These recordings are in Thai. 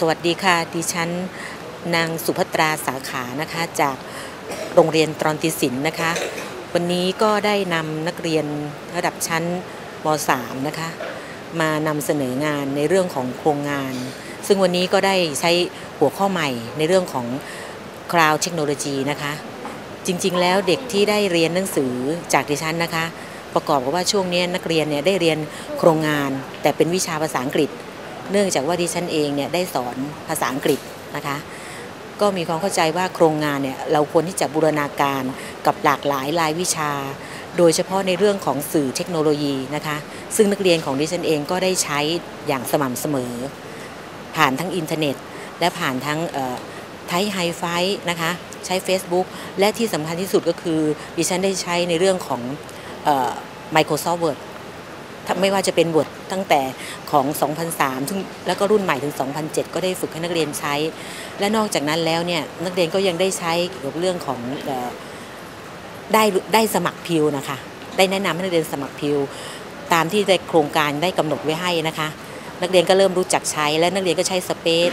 สวัสดีค่ะ ดิฉันนางสุภัตราสาขานะคะจากโรงเรียนตรอนติศิลป์นะคะ วันนี้ก็ได้นำนักเรียนระดับชั้นม .3 นะคะ มานำเสนองานในเรื่องของโครงงาน ซึ่งวันนี้ก็ได้ใช้หัวข้อใหม่ในเรื่องของ Cloud Technology นะคะ จริงๆ แล้วเด็กที่ได้เรียนหนังสือจากดิฉันนะคะ ประกอบกับว่าช่วงนี้นักเรียนเนี่ยได้เรียนโครงงาน แต่เป็นวิชาภาษาอังกฤษ เนื่องจากว่าดิฉันเองเนี่ยได้สอนภาษาอังกฤษนะคะก็มีความเข้าใจว่าโครงงานเนี่ยเราควรที่จะบูรณาการกับหลากหลายรายวิชา โดยเฉพาะในเรื่องของสื่อเทคโนโลยีนะคะซึ่งนักเรียนของดิฉันเองก็ได้ใช้อย่างสม่ำเสมอ ผ่านทั้งอินเทอร์เน็ต และผ่านทั้งไทยไฮไฟนะคะใช้ Facebook และที่สำคัญที่สุดก็คือดิฉันได้ใช้ในเรื่องของ Microsoft Word ไม่ว่าจะเป็น Word ตั้งแต่ของ 2003ถึงแล้วก็รุ่นใหม่ถึง 2007 ก็ได้ฝึกให้นักเรียนใช้ และนอกจากนั้นแล้วเนี่ยนักเรียนก็ยังได้ใช้เกี่ยวกับเรื่องของได้ได้สมัครพิวนะคะได้แนะนำให้นักเรียนสมัครพิวตามที่ได้โครงการได้กำหนดไว้ให้นะคะ นักเรียนก็เริ่มรู้จักใช้และนักเรียนก็ใช้สเปซ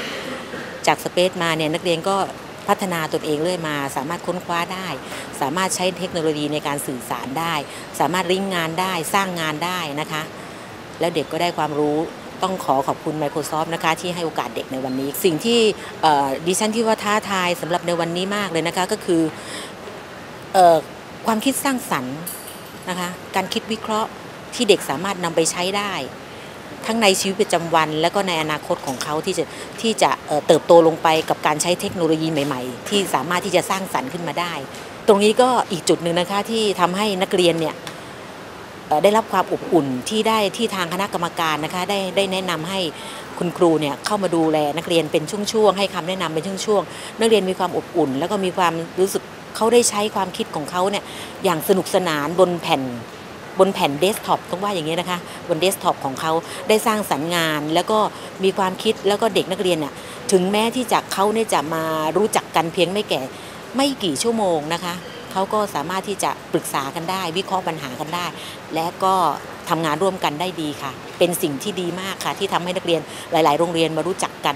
จากสเปซมาเนี่ยนักเรียนก็ พัฒนาตนเองเรื่อยมา สามารถค้นคว้าได้ สามารถใช้เทคโนโลยีในการสื่อสารได้ สามารถริ้งงานได้สร้างงานได้นะคะ แล้วเด็กก็ได้ความรู้ต้องขอขอบคุณ Microsoft นะคะที่ให้โอกาสเด็กในวันนี้ สิ่งที่ดิฉันที่ว่าท้าทายสำหรับในวันนี้มากเลยนะคะก็คืออความคิดสร้างสรรค์นะคะการคิดวิเคราะห์ที่เด็กสามารถนำไปใช้ได้ ทั้งในชีวิตประจำวัน และก็ในอนาคตของเขาที่จะที่จะเติบโตลงไปกับการใช้เทคโนโลยีใหม่ ๆ ที่สามารถที่จะสร้างสรรค์ขึ้นมาได้ ตรงนี้ก็อีกจุดหนึ่งนะคะที่ทำให้นักเรียนเนี่ยได้รับความอบอุ่นที่ได้ที่ทางคณะกรรมการนะคะได้ได้แนะนำให้คุณครูเนี่ยเข้ามาดูแลนักเรียนเป็นช่วงๆให้คำแนะนำเป็นช่วงๆนักเรียนมีความอบอุ่น แล้วก็มีความรู้สึกเขาได้ใช้ความคิดของเขาเนี่ยอย่างสนุกสนานบนแผ่น บนแผ่นเดสก์ท็อปต้องว่าอย่างนี้นะคะ บนเดสก์ท็อปของเขาได้สร้างสรรค์งาน แล้วก็มีความคิดแล้วก็เด็กนักเรียนเนี่ยถึงแม้ที่จะเขาเนี่ยจะมารู้จักกันเพียงไม่แก่ไม่กี่ชั่วโมงนะคะเขาก็สามารถที่จะปรึกษากันได้ วิเคราะห์ปัญหากันได้ และก็ทำงานร่วมกันได้ดีค่ะ เป็นสิ่งที่ดีมากค่ะ ที่ทำให้นักเรียนหลาย ๆ โรงเรียนมารู้จักกัน